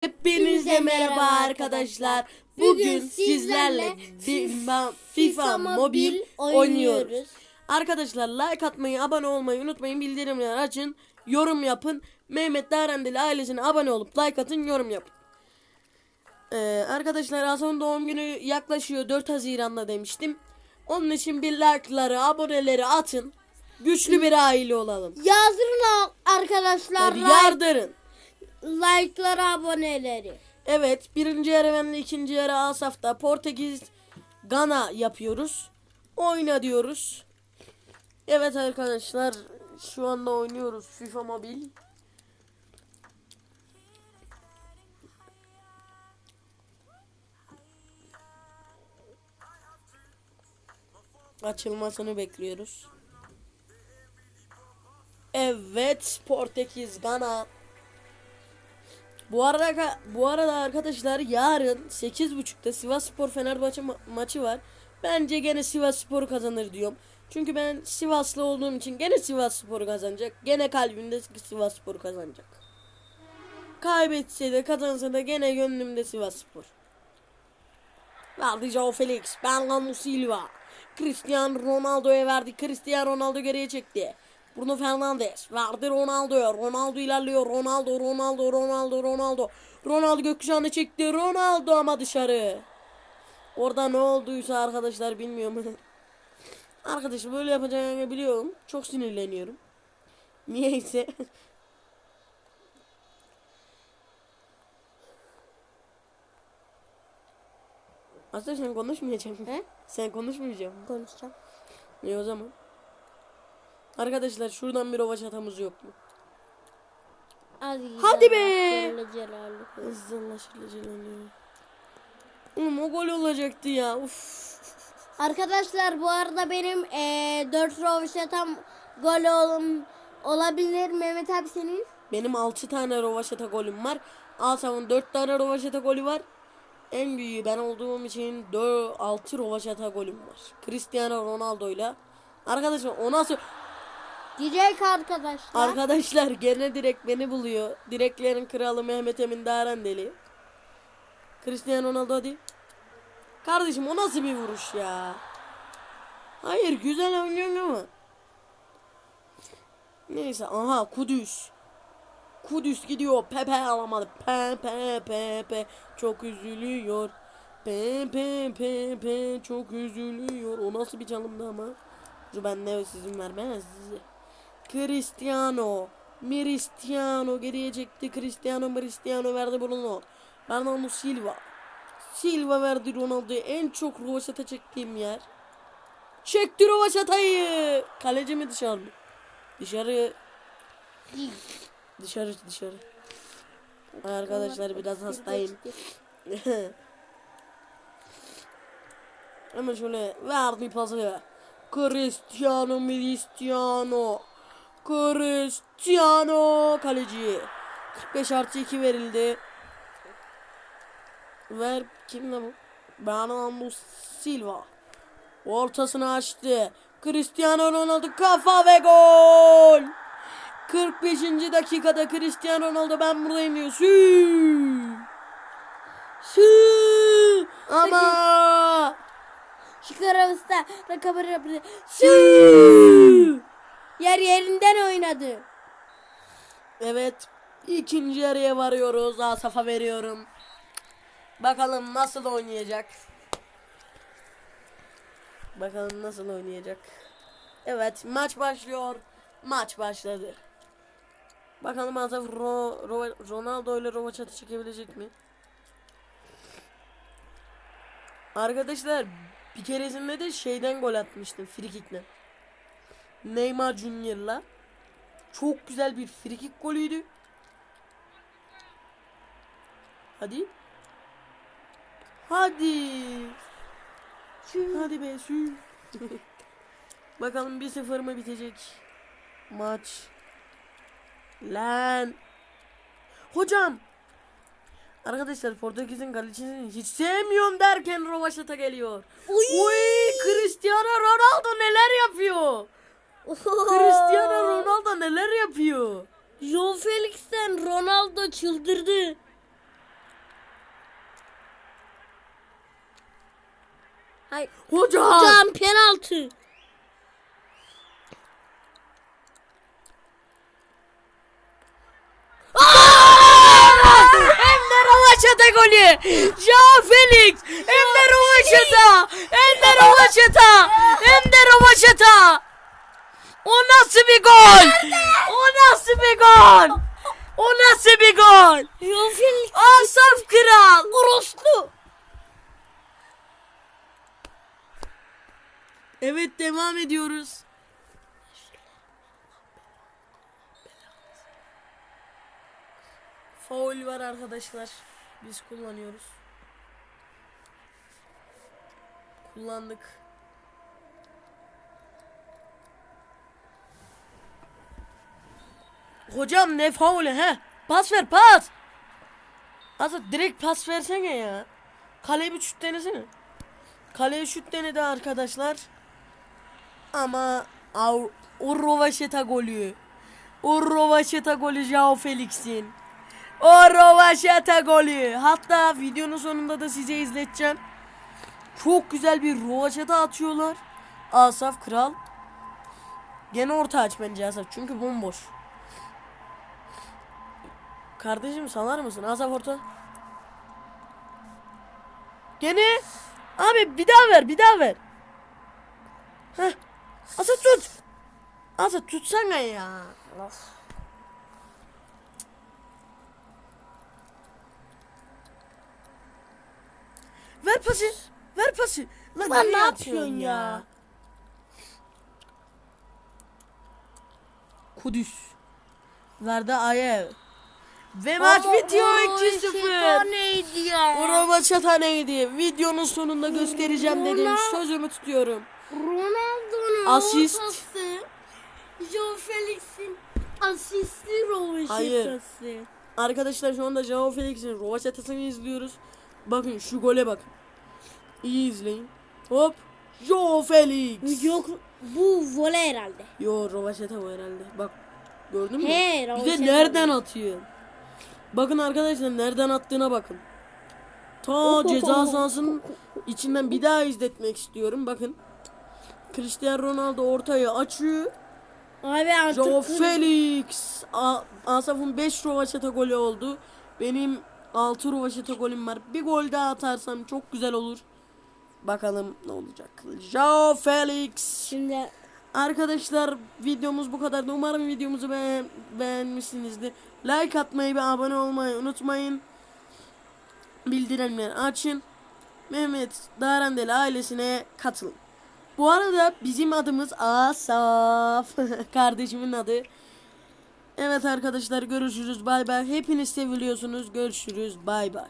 Hepinize merhaba arkadaşlar. Bugün sizlerle FIFA, FIFA Mobil oynuyoruz. Arkadaşlar like atmayı, abone olmayı unutmayın. Bildirimleri açın, yorum yapın. Mehmet Darendeli ailesine abone olup like atın, yorum yapın. Ee, arkadaşlar Hasan'ın doğum günü yaklaşıyor 4 Haziran'da demiştim. Onun için bir like'ları, aboneleri atın. Güçlü bir aile olalım. Yazdırın arkadaşlar like, yardırın. Like'ları aboneleri. Evet birinci yarı ve ikinci yarı Asaf'ta Portekiz Gana yapıyoruz. Oyna diyoruz. Evet arkadaşlar şu anda oynuyoruz FIFA Mobil. Açılmasını bekliyoruz. Evet Portekiz Gana. Bu arada bu arada arkadaşlar yarın 8.30'da Sivas Spor Fenerbahçe ma- maçı var. Bence gene Sivas Spor kazanır diyorum. Çünkü ben Sivaslı olduğum için gene Sivas Spor kazanacak. Gene kalbimde Sivas Spor kazanacak. Kaybetse de kazansa da gene gönlümde Sivas Spor. Verdi Joao Felix, Bernardo Silva. Cristiano Ronaldo'ya verdi. Cristiano Ronaldo geriye çekti. Bruno Fernandes verdi Ronaldo'ya. Ronaldo ilerliyor. Ronaldo, Ronaldo, Ronaldo, Ronaldo. Ronaldo gökkuşağını çekti. Ronaldo ama dışarı. Orada ne olduysa arkadaşlar bilmiyorum. Arkadaşlar böyle yapacağını biliyorum. Çok sinirleniyorum. Niyeyse. Aslında sen konuşmayacaksın. He? Sen konuşmayacaksın. Konuşacağım. İyi o zaman. Arkadaşlar şuradan bir ova çatamız yok mu? Hadi, Hadi be! Hızlı Şöyle. Oğlum o gol olacaktı ya. Uf. Arkadaşlar bu arada benim eee 4 rovaşatam gol olum olabilir. Mehmet abi senin? Benim 6 tane rovaşata golüm var. Asaf'ın 4 tane rovaşata golü var. En büyüğü ben olduğum için 4, 6 rovaşata golüm var. Cristiano Ronaldo'yla. Arkadaşlar o nasıl... Diyecek arkadaşlar. Arkadaşlar gene direkt beni buluyor. Direklerin kralı Mehmet Emin Darendeli. Cristiano Ronaldo hadi. Kardeşim o nasıl bir vuruş ya? Hayır güzel oynuyorsun ama. Neyse aha Kudüs. Kudüs gidiyor. Pepe alamadı. Pepe Pepe çok üzülüyor. Pepe Pepe çok üzülüyor. O nasıl bir çalımdı ama? Şu ben ne sizin vermez. Cristiano. Cristiano geriye çekti. Cristiano Cristiano verdi Bruno. Bernardo Silva. Silva verdi Ronaldo'ya. En çok rovaşata çektiğim yer. Çekti rovaşatayı. Kaleci mi dışarı mı? Dışarı. Dışarı dışarı. Arkadaşlar biraz hastayım. Hemen şöyle verdi pası. Cristiano Cristiano. Cristiano kaleci. 45 artı 2 verildi. Ver kim lan bu? Bernardo Silva. Ortasını açtı. Cristiano Ronaldo kafa ve gol. 45. dakikada Cristiano Ronaldo ben buradayım diyor. Sü. Sü. Ama. Şikaravista rakabı yaptı. Sü. Yer yerinden oynadı. Evet. ikinci yarıya varıyoruz. Asaf'a veriyorum. Bakalım nasıl oynayacak. Bakalım nasıl oynayacak. Evet maç başlıyor. Maç başladı. Bakalım Asaf Ro, Ro- Ronaldo ile Rovaçat'ı çekebilecek mi? Arkadaşlar bir keresinde de şeyden gol atmıştım frikikle. Neymar Junior'la. Çok güzel bir frikik golüydü. Hadi. Hadi. Hadi be sü. Bakalım 1-0 mı bitecek maç. Lan. Hocam. Arkadaşlar Portekiz'in kalecisini hiç sevmiyorum derken Rovaşata geliyor. Uy. Uy Cristiano Ronaldo neler yapıyor? Cristiano Ronaldo neler yapıyor? Joe Felix'ten Ronaldo çıldırdı. Hay hocam. Hocam penaltı. Rovaçata golü. Joao Felix. Hem de Rovaçata. Hem de Rovaçata. Hem de o nasıl bir gol? O nasıl bir gol? O nasıl bir gol? Yofil Asaf Kral. Orospu. Evet devam ediyoruz. Faul var arkadaşlar. Biz kullanıyoruz. Kullandık. Hocam ne faulü he? Pas ver pas. Azat direkt pas versene ya. Kaleye bir şut denesene. Kaleye şut denedi arkadaşlar. Ama av, o Rovaşeta golü. O Rovaşeta golü Joao Felix'in. O Rovaşeta golü. Hatta videonun sonunda da size izleteceğim. Çok güzel bir Rovaşeta atıyorlar. Asaf Kral. Gene orta aç bence Asaf. Çünkü bomboş. Kardeşim salar mısın? Asaf orta. Gene. Abi bir daha ver bir daha ver. Heh. Asa tut. Asa tutsana ya. Ver pası. Ver pası. Lan Lan ne yapıyorsun ya? Kudüs. Verdi Ayev. Ve maç bitiyor 2-0. neydi ya? Roma neydi? Videonun sonunda göstereceğim dedim. Ronaldo- Sözümü tutuyorum. Ronaldo'nun Asist. ortası. Joe Felix'in asisti Hayır. rovaşetası. Arkadaşlar şu anda Joao Felix'in rovaşatasını izliyoruz. Bakın şu gole bakın. İyi izleyin. Hop. Joao Felix. Yok bu voley herhalde. Yo rovaşata bu herhalde. Bak. Gördün mü? He, Bir de rovaşata nereden atıyor? Bakın arkadaşlar nereden attığına bakın. Ta ceza sahasının içinden bir daha izletmek istiyorum. Bakın. Cristiano Ronaldo ortaya açıyor. Abi artık Joao Felix. A- Asaf'ın 5 rovaşata golü oldu. Benim 6 rovaşata golüm var. Bir gol daha atarsam çok güzel olur. Bakalım ne olacak. Joao Felix. şimdi Arkadaşlar videomuz bu kadar. Umarım videomuzu beğen beğenmişsinizdir. Like atmayı ve abone olmayı unutmayın. Bildirimleri açın. Mehmet Darandel ailesine katılın. Bu arada bizim adımız Asaf. Kardeşimin adı. Evet arkadaşlar görüşürüz. Bay bay. Hepiniz seviliyorsunuz. Görüşürüz. Bay bay.